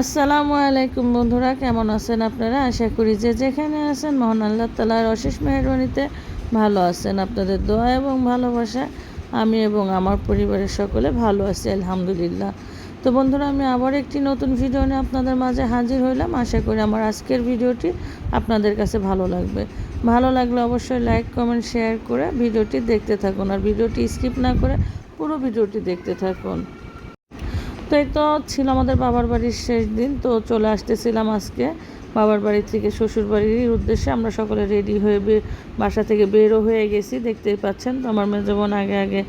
আসসালামু আলাইকুম বন্ধুরা, কেমন আছেন আপনারা? আশা করি যে যেখানে আছেন, মহান আল্লাহ তালার অশেষ মেহরবানিতে ভালো আছেন। আপনাদের দোয়া এবং ভালোবাসা, আমি এবং আমার পরিবারের সকলে ভালো আছি, আলহামদুলিল্লাহ। তো বন্ধুরা, আমি আবার একটি নতুন ভিডিও নিয়ে আপনাদের মাঝে হাজির হইলাম। আশা করি আমার আজকের ভিডিওটি আপনাদের কাছে ভালো লাগবে। ভালো লাগলে অবশ্যই লাইক কমেন্ট শেয়ার করে ভিডিওটি দেখতে থাকুন। আর ভিডিওটি স্কিপ না করে পুরো ভিডিওটি দেখতে থাকুন। তো এই তো ছিল আমাদের বাবার বাড়ির শেষ দিন, তো চলে আসতেছিলাম আজকে বাবার বাড়ি থেকে শ্বশুর বাড়ির উদ্দেশ্যে। আমরা সকলে রেডি হয়ে বাসা থেকে বেরো হয়ে গেছি, দেখতেই পাচ্ছেন। তো আমার মেজো বোন আগে আগে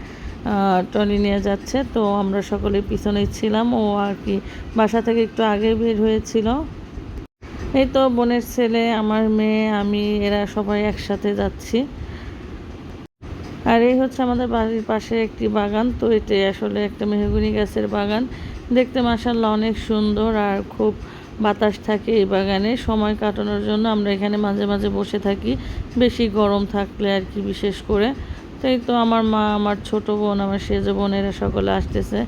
ট্রলি নিয়ে যাচ্ছে। তো আমরা সকলে পিছনেই ছিলাম। ও আর কি বাসা থেকে একটু আগে বের হয়েছিল। এই তো বোনের ছেলে, আমার মেয়ে, আমি, এরা সবাই একসাথে যাচ্ছি। আর এই হচ্ছে আমাদের বাড়ির পাশে একটি বাগান। তো এটাই আসলে একটা মেহগুনি গাছের বাগান। দেখতে মাসাল্লাহ অনেক সুন্দর আর খুব বাতাস থাকে এই বাগানে। সময় কাটানোর জন্য আমরা এখানে মাঝে মাঝে বসে থাকি। বেশি গরম থাকলে আর কি বিশেষ করে। তো এই তো আমার মা, আমার ছোট বোন, আমার সেজ বোন, এরা সকলে আসতেছে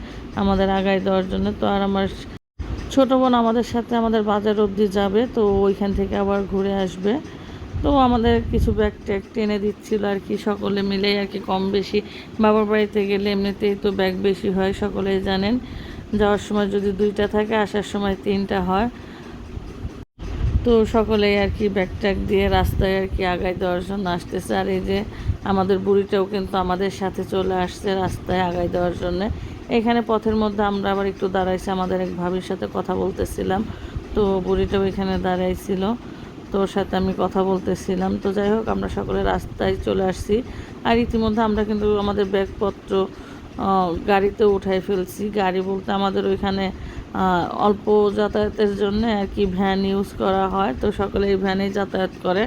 আমাদের আগায় দেওয়ার জন্য। তো আর আমার ছোট বোন আমাদের সাথে আমাদের বাজার অবধি যাবে। তো ওইখান থেকে আবার ঘুরে আসবে। তো আমাদের কিছু ব্যাগ ট্যাগ টেনে দিচ্ছিল আর কি, সকলে মিলেই আর কি কম বেশি। বাবার বাড়িতে গেলে এমনিতেই তো ব্যাগ বেশি হয়, সকলেই জানেন। যাওয়ার সময় যদি দুইটা থাকে, আসার সময় তিনটা হয়। তো সকলেই আর কি ব্যাগ ট্যাগ দিয়ে রাস্তায় আর কি আগায় দেওয়ার জন্য আসতেছে। আর এই যে আমাদের বুড়িটাও কিন্তু আমাদের সাথে চলে আসছে রাস্তায় আগায় দেওয়ার জন্য। এখানে পথের মধ্যে আমরা আবার একটু দাঁড়াইছি, আমাদের এক ভাবির সাথে কথা বলতেছিলাম। তো বুড়িটাও এখানে দাঁড়াইছিল। তো ওর সাথে আমি কথা বলতেছিলাম। তো যাই হোক, আমরা সকলে রাস্তায় চলে আসছি। আর ইতিমধ্যে আমরা কিন্তু আমাদের ব্যাগপত্র গাড়িতে উঠাই ফেলছি। গাড়ি বলতে আমাদের ওইখানে অল্প যাতায়াতের জন্য আর কি ভ্যান ইউজ করা হয়। তো সকলে এই ভ্যানেই যাতায়াত করে।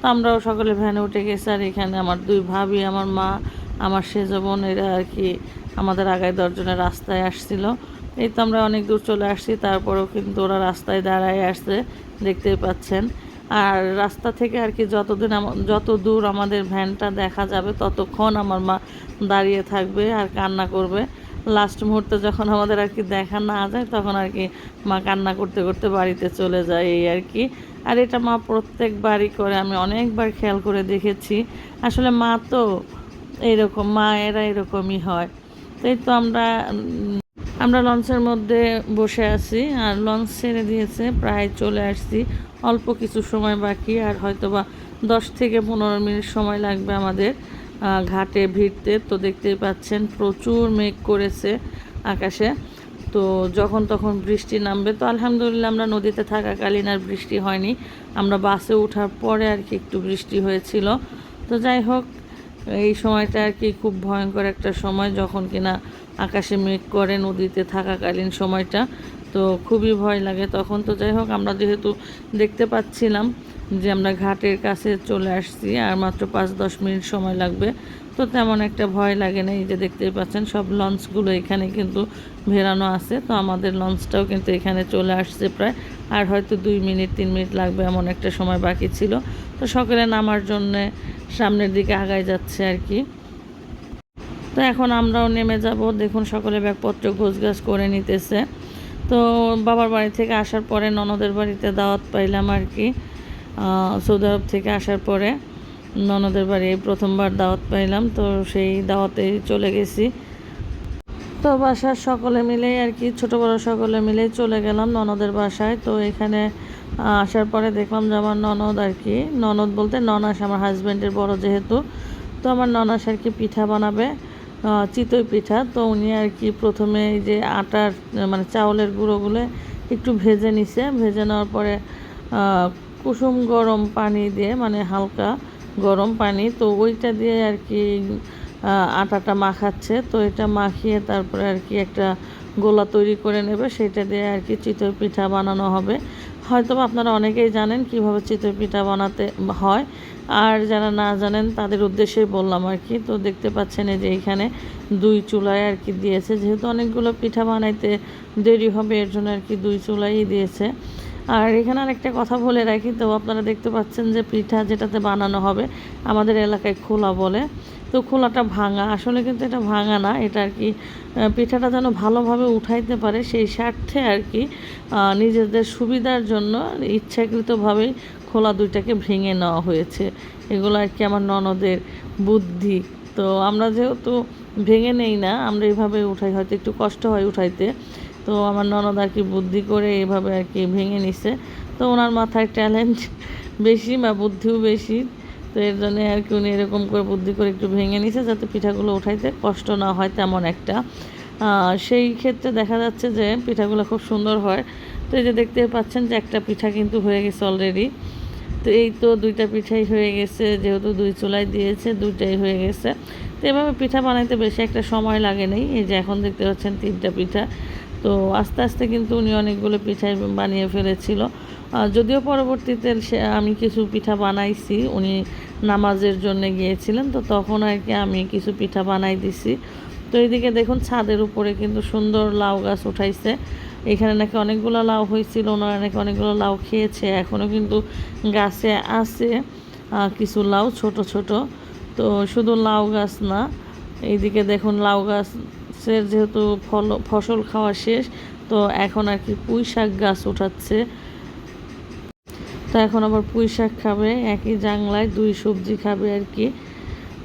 তো আমরাও সকলে ভ্যানে উঠে গেছি। আর এখানে আমার দুই ভাবি, আমার মা, আমার সেজ বোন, এরা আর কি আমাদের আগায় দশজনের রাস্তায় আসছিল। এই তো আমরা অনেক দূর চলে আসছি। তারপরেও কিন্তু ওরা রাস্তায় দাঁড়ায় আসছে দেখতেই পাচ্ছেন। আর রাস্তা থেকে আর কি যতদিন যত দূর আমাদের ভ্যানটা দেখা যাবে, ততক্ষণ আমার মা দাঁড়িয়ে থাকবে আর কান্না করবে। লাস্ট মুহূর্তে যখন আমাদের আর কি দেখা না যায়, তখন আর কি মা কান্না করতে করতে বাড়িতে চলে যায় এই আর কি। আর এটা মা প্রত্যেকবারই করে, আমি অনেকবার খেয়াল করে দেখেছি। আসলে মা তো এইরকম মা এরা এরকমই হয়। তাই তো আমরা আমরা লঞ্চের মধ্যে বসে আছি, আর লঞ্চ ছেড়ে দিয়েছে, প্রায় চলে আসছি। অল্প কিছু সময় বাকি, আর হয়তো বা দশ থেকে পনেরো মিনিট সময় লাগবে আমাদের ঘাটে ভিড়তে। তো দেখতেই পাচ্ছেন, প্রচুর মেঘ করেছে আকাশে। তো যখন তখন বৃষ্টি নামবে। তো আলহামদুলিল্লাহ আমরা নদীতে থাকাকালীন আর বৃষ্টি হয়নি। আমরা বাসে ওঠার পরে আর কি একটু বৃষ্টি হয়েছিল। তো যাই হোক, এই সময়টা আর কি খুব ভয়ঙ্কর একটা সময়, যখন কিনা আকাশে মেঘ করে, নদীতে থাকাকালীন সময়টা তো খুবই ভয় লাগে। তখন তো যাই হোক, আমরা যেহেতু দেখতে পাচ্ছিলাম যে আমরা ঘাটের কাছে চলে আসছি, আর মাত্র পাঁচ দশ মিনিট সময় লাগবে, তো তেমন একটা ভয় লাগে না। এই যে দেখতেই পাচ্ছেন, সব লঞ্চগুলো এখানে কিন্তু ভেরানো আছে, তো আমাদের লঞ্চটাও কিন্তু এখানে চলে আসছে প্রায়, আর হয়তো দুই মিনিট, তিন মিনিট লাগবে এমন একটা সময় বাকি ছিল। তো সকলে নামার জন্যে সামনের দিকে আগায় যাচ্ছে আর কি। তো এখন আমরাও নেমে যাব। দেখুন সকলে ব্যাগপত্র গোছগাছ করে নিতেছে। তো বাবার বাড়ি থেকে আসার পরে, ননদের বাড়িতে দাওয়াত পাইলাম আর কি। সৌদি আরব থেকে আসার পরে ননদের বাড়ি প্রথমবার দাওয়াত পাইলাম। তো সেই দাওয়াতেই চলে গেছি। তো বাসার সকলে মিলেই আর কি, ছোট বড় সকলে মিলেই চলে গেলাম ননদের বাসায়। তো এখানে আসার পরে দেখলাম যে আমার ননদ আর কি, ননদ বলতে ননাস, আমার হাজব্যান্ডের বড় যেহেতু। তো আমার ননাস আর কি পিঠা বানাবে। চিতই পিঠা। তো উনি আর কি প্রথমে এই যে আটার মানে চাউলের গুঁড়োগুলো একটু ভেজে নিছে। ভেজে নেওয়ার পরে কুসুম গরম পানি দিয়ে মানে হালকা গরম পানি, তো ওইটা দিয়ে আর কি আটাটা মাখাচ্ছে। তো এটা মাখিয়ে তারপরে আর কি একটা গোলা তৈরি করে নেবে। সেটা দিয়ে আর কি চিতই পিঠা বানানো হবে। হয়তো আপনারা অনেকেই জানেন কীভাবে চিতই পিঠা বানাতে হয়। আর যারা না জানেন, তাদের উদ্দেশ্যেই বললাম আর কি। তো দেখতে পাচ্ছেন এই যে এখানে দুই চুলায় আর কি দিয়েছে। যেহেতু অনেকগুলো পিঠা বানাইতে দেরি হবে, এর জন্য আর কি দুই চুলাই দিয়েছে। আর এখানে আরেকটা কথা বলে রাখি, তো আপনারা দেখতে পাচ্ছেন যে পিঠা যেটাতে বানানো হবে, আমাদের এলাকায় খোলা বলে। তো খোলাটা ভাঙা, আসলে কিন্তু এটা ভাঙা না, এটা আর কি পিঠাটা যেন ভালোভাবে উঠাইতে পারে সেই স্বার্থে আর কি নিজেদের সুবিধার জন্য ইচ্ছাকৃতভাবেই খোলা দুইটাকে ভেঙে নেওয়া হয়েছে। এগুলো আর কি আমার ননদের বুদ্ধি। তো আমরা যেহেতু ভেঙে নেই না, আমরা এইভাবে উঠাই, হয়তো একটু কষ্ট হয় উঠাইতে। তো আমার ননদ আর কি বুদ্ধি করে এভাবে আর কি ভেঙে নিছে। তো ওনার মাথায় ট্যালেন্ট বেশি বা বুদ্ধিও বেশি। তো এর জন্য আর কি উনি এরকম করে বুদ্ধি করে একটু ভেঙে নিছে যাতে পিঠাগুলো উঠাইতে কষ্ট না হয় তেমন একটা। সেই ক্ষেত্রে দেখা যাচ্ছে যে পিঠাগুলো খুব সুন্দর হয়। তো এই যে দেখতে পাচ্ছেন যে একটা পিঠা কিন্তু হয়ে গেছে অলরেডি তো এই তো দুইটা পিঠাই হয়ে গেছে, যেহেতু দুই চুলাই দিয়েছে, দুইটাই হয়ে গেছে। তো এভাবে পিঠা বানাইতে বেশি একটা সময় লাগে নেই। এই যে এখন দেখতে পাচ্ছেন তিনটা পিঠা। তো আস্তে আস্তে কিন্তু উনি অনেকগুলো পিঠাই বানিয়ে ফেলেছিল। যদিও পরবর্তীতে সে, আমি কিছু পিঠা বানাইছি, উনি নামাজের জন্য গিয়েছিলেন, তো তখন আর কি আমি কিছু পিঠা বানাই দিছি। তো এইদিকে দেখুন ছাদের উপরে কিন্তু সুন্দর লাউ গাছ উঠাইছে। এখানে নাকি অনেকগুলো লাউ হয়েছিল ওনারা নাকি অনেকগুলো লাউ খেয়েছে এখনও কিন্তু গাছে আছে কিছু লাউ ছোট ছোট। তো শুধু লাউ গাছ না, এইদিকে দেখুন লাউ গাছের যেহেতু ফল, ফসল খাওয়া শেষ, তো এখন আর কি পুঁই শাক গাছ উঠাচ্ছে। তো এখন আবার পুঁই শাক খাবে, একই জাংলায় দুই সবজি খাবে আর কি।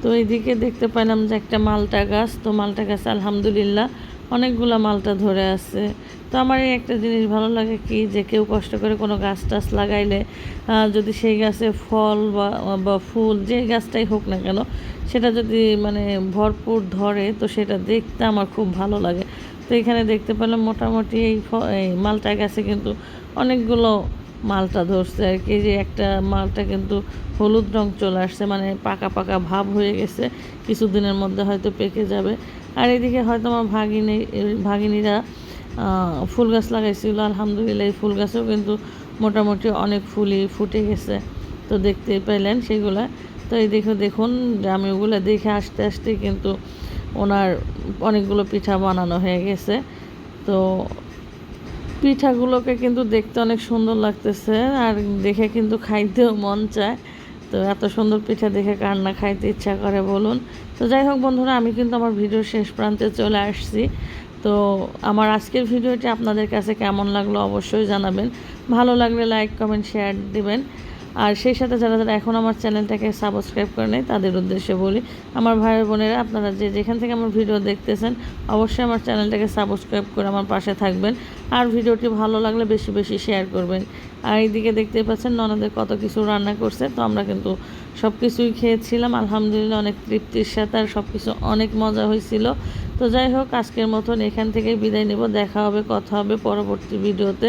তো এইদিকে দেখতে পেলাম যে একটা মালটা গাছ, তো মালটা গাছ আলহামদুলিল্লাহ অনেকগুলা মালটা ধরে আছে। তো আমার এই একটা জিনিস ভালো লাগে কি যে কেউ কষ্ট করে কোনো গাছ টাছ লাগাইলে যদি সেই গাছে ফল বা বা ফুল যে গাছটাই হোক না কেন, সেটা যদি মানে ভরপুর ধরে, তো সেটা দেখতে আমার খুব ভালো লাগে। তো এখানে দেখতে পেলাম মোটামুটি এই এই মালটা গাছে কিন্তু অনেকগুলো মালটা ধরছে আর কি। যে একটা মালটা কিন্তু হলুদ রং চলে আসছে মানে পাকা পাকা ভাব হয়ে গেছে। কিছুদিনের মধ্যে হয়তো পেকে যাবে। আর এদিকে হয়তো আমার ভাগিনী, ভাগিনীরা ফুল গাছ লাগাইছিল, আলহামদুলিল্লাহ এই ফুল গাছেও কিন্তু মোটামুটি অনেক ফুলই ফুটে গেছে। তো দেখতে পেলেন সেগুলা। তো এই দেখো, দেখুন আমি ওগুলো দেখে আসতে আসতে কিন্তু ওনার অনেকগুলো পিঠা বানানো হয়ে গেছে। তো পিঠাগুলোকে কিন্তু দেখতে অনেক সুন্দর লাগতেছে, আর দেখে কিন্তু খাইতেও মন চায়। তো এত সুন্দর পিঠা দেখে কান্না খাইতে ইচ্ছা করে, বলুন। তো যাই হোক বন্ধুরা, আমি কিন্তু আমার ভিডিও শেষ প্রান্তে চলে আসছি। তো আমার আজকের ভিডিওটি আপনাদের কাছে কেমন লাগল অবশ্যই জানাবেন। ভালো লাগলে লাইক, কমেন্ট, শেয়ার দিবেন। আর সেই সাথে যারা যারা এখন আমার চ্যানেলটাকে সাবস্ক্রাইব করে নেয়, তাদের উদ্দেশ্যে বলি, আমার ভাই বোনেরা, আপনারা যে যেখান থেকে আমার ভিডিও দেখতেছেন, অবশ্যই আমার চ্যানেলটাকে সাবস্ক্রাইব করে আমার পাশে থাকবেন। আর ভিডিওটি ভালো লাগলে বেশি বেশি শেয়ার করবেন। আর এইদিকে দেখতেই পাচ্ছেন, ননদের কত কিছু রান্না করছে, তো আমরা কিন্তু সব কিছুই খেয়েছিলাম। আলহামদুলিল্লাহ অনেক তৃপ্তির সাথে আর সব কিছু অনেক মজা হয়েছিল। তো যাই হোক, আজকের মতন এখান থেকেই বিদায় নেব। দেখা হবে, কথা হবে পরবর্তী ভিডিওতে।